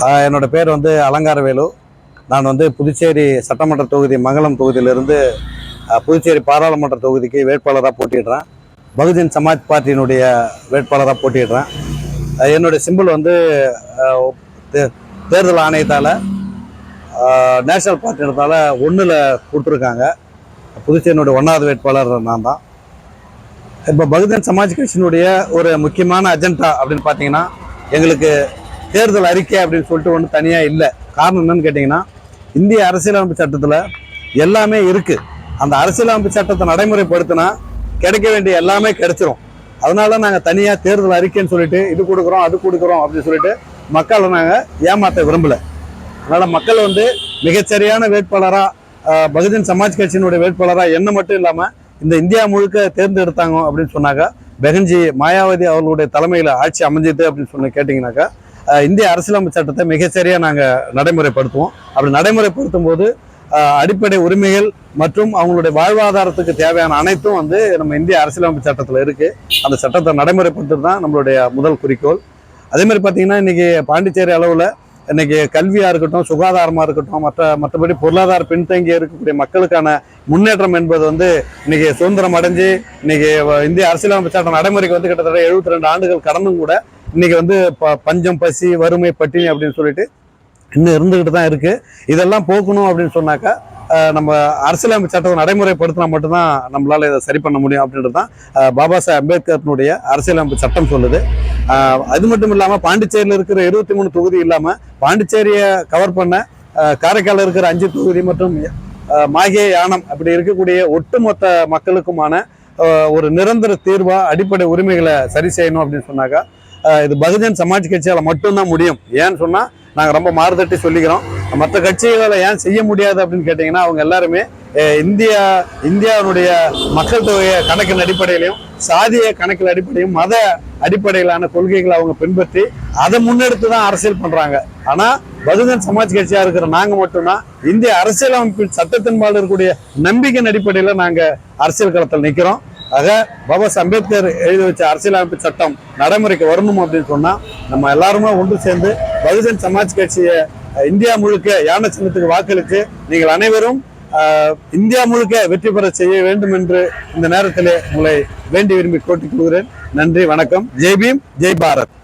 என்னோடய என்னோட பேர் வந்து அலங்காரவேலு. நான் வந்து புதுச்சேரி சட்டமன்ற தொகுதி மங்களம் தொகுதியிலிருந்து புதுச்சேரி பாராளுமன்ற தொகுதிக்கு வேட்பாளராக போட்டிடுறேன் பகுஜன் சமாஜ் பார்ட்டியினுடைய வேட்பாளராக போட்டிடுறேன் என்னுடைய சிம்பிள் வந்து தே- தேர்தல் ஆணையத்தால் நேஷனல் பார்ட்டின்றதால ஒன்றில் கொடுத்துருக்காங்க. புதுச்சேரியினுடைய ஒன்றாவது வேட்பாளர் நான் தான். இப்போ பகுஜன் சமாஜ் கட்சியினுடைய ஒரு முக்கியமான அஜெண்டா அப்படின்னு பார்த்தீங்கன்னா எங்களுக்கு தேர்தல் அறிக்கை அப்படின்னு சொல்லிட்டு ஒன்று தனியாக இல்லை. காரணம் என்னன்னு கேட்டிங்கன்னா இந்திய அரசியலமைப்பு சட்டத்தில் எல்லாமே இருக்குது அந்த அரசியலமைப்பு சட்டத்தை நடைமுறைப்படுத்தினா கிடைக்க வேண்டிய எல்லாமே கிடைச்சிரும். அதனால நாங்கள் தனியாக தேர்தல் அறிக்கைன்னு சொல்லிட்டு இது கொடுக்குறோம் அது கொடுக்குறோம் அப்படின்னு சொல்லிட்டு மக்களை நாங்கள் ஏமாற்ற விரும்பலை. அதனால் மக்கள் வந்து மிகச்சரியான வேட்பாளராக பகுஜன் சமாஜ் கட்சியினுடைய வேட்பாளராக என்ன மட்டும் இல்லாமல் இந்த இந்தியா முழுக்க தேர்ந்தெடுத்தாங்க அப்படின்னு சொன்னாக்கா பெகன்ஜி மாயாவதி அவர்களுடைய தலைமையில் ஆட்சி அமைஞ்சது அப்படின்னு சொல்லி கேட்டிங்கனாக்கா இந்திய அரசியலமைப்பு சட்டத்தை மிகச்சரியாக நாங்கள் நடைமுறைப்படுத்துவோம். அப்படி நடைமுறைப்படுத்தும் போது அடிப்படை உரிமைகள் மற்றும் அவங்களுடைய வாழ்வாதாரத்துக்கு தேவையான அனைத்தும் வந்து நம்ம இந்திய அரசியலமைப்பு சட்டத்தில் இருக்குது அந்த சட்டத்தை நடைமுறைப்படுத்துறது தான் நம்மளுடைய முதல் குறிக்கோள். அதே மாதிரி பார்த்தீங்கன்னா பாண்டிச்சேரி அளவில் இன்னைக்கு கல்வியாக இருக்கட்டும் சுகாதாரமாக இருக்கட்டும் மற்ற மற்றபடி பொருளாதார பின்தங்கி இருக்கக்கூடிய மக்களுக்கான முன்னேற்றம் என்பது வந்து இன்றைக்கி சுதந்திரம் அடைஞ்சு இன்றைக்கி வ- இந்திய அரசியலமைப்பு சட்டம் நடைமுறைக்கு வந்து கிட்டத்தட்ட எழுபத்தி ரெண்டு ஆண்டுகள் கடந்தும் கூட இன்றைக்கி வந்து ப- பஞ்சம் பசி வறுமை பட்டினி அப்படின்னு சொல்லிட்டு இன்னும் இருந்துக்கிட்டு தான் இருக்குது இதெல்லாம் போக்கணும் அப்படின்னு சொன்னாக்கா நம்ம அரசியலமைப்பு சட்டத்தை நடைமுறைப்படுத்தினா மட்டும்தான் நம்மளால் இதை சரி பண்ண முடியும் அப்படின்றது தான் பாபா சாஹேப் அம்பேத்கர்னுடைய அரசியலமைப்பு சட்டம் சொல்லுது. அது மட்டும் இல்லாமல் பாண்டிச்சேரியில் இருக்கிற இருபத்தி மூணு தொகுதி இல்லாமல் பாண்டிச்சேரியை கவர் பண்ண காரைக்காலில் இருக்கிற அஞ்சு தொகுதி மற்றும் மாகே யானம் அப்படி இருக்கக்கூடிய ஒட்டுமொத்த மக்களுக்குமான ஒரு நிரந்தர தீர்வாக அடிப்படை உரிமைகளை சரி செய்யணும் அப்படின்னு சொன்னாக்கா இது பகுஜன் சமாஜ் கட்சியால் மட்டும்தான் முடியும். ஏன்னு சொன்னால் நாங்கள் ரொம்ப மாறுதட்டி சொல்லிக்கிறோம். மற்ற கட்சிகளை ஏன் செய்ய முடியாது அப்படின்னு கேட்டிங்கன்னா அவங்க எல்லாருமே இந்தியா இந்தியாவுடைய மக்கள் தொகையை கணக்கின் அடிப்படையிலையும் சாதிய கணக்கில் அடிப்படையும் மத அடிப்படையிலான கொள்கைகளை அவங்க பின்பற்றி அதை முன்னெடுத்து தான் அரசியல் பண்றாங்க. ஆனா பகுஜன் சமாஜ் கட்சியா இருக்கிற நாங்க மட்டும்தான் இந்திய அரசியலமைப்பின் சட்டத்தின் இருக்கக்கூடிய நம்பிக்கையின் அடிப்படையில நாங்க அரசியல் களத்தில் நிக்கிறோம். ஆக பாபா அம்பேத்கர் எழுதி வச்ச அரசியலமைப்பு சட்டம் நடைமுறைக்கு வரணும் அப்படின்னு சொன்னா நம்ம எல்லாருமே ஒன்று சேர்ந்து பகுஜன் சமாஜ் கட்சியை இந்தியா முழுக்க யானை சின்னத்துக்கு வாக்களித்து நீங்கள் அனைவரும் இந்தியா முழுக்க வெற்றி பெற செய்ய வேண்டும் என்று இந்த நேரத்திலே உங்களை வேண்டி விரும்பி கோட்டிக் கொள்கிறேன் நன்றி வணக்கம். ஜெய் பீம் ஜெய் பாரத்.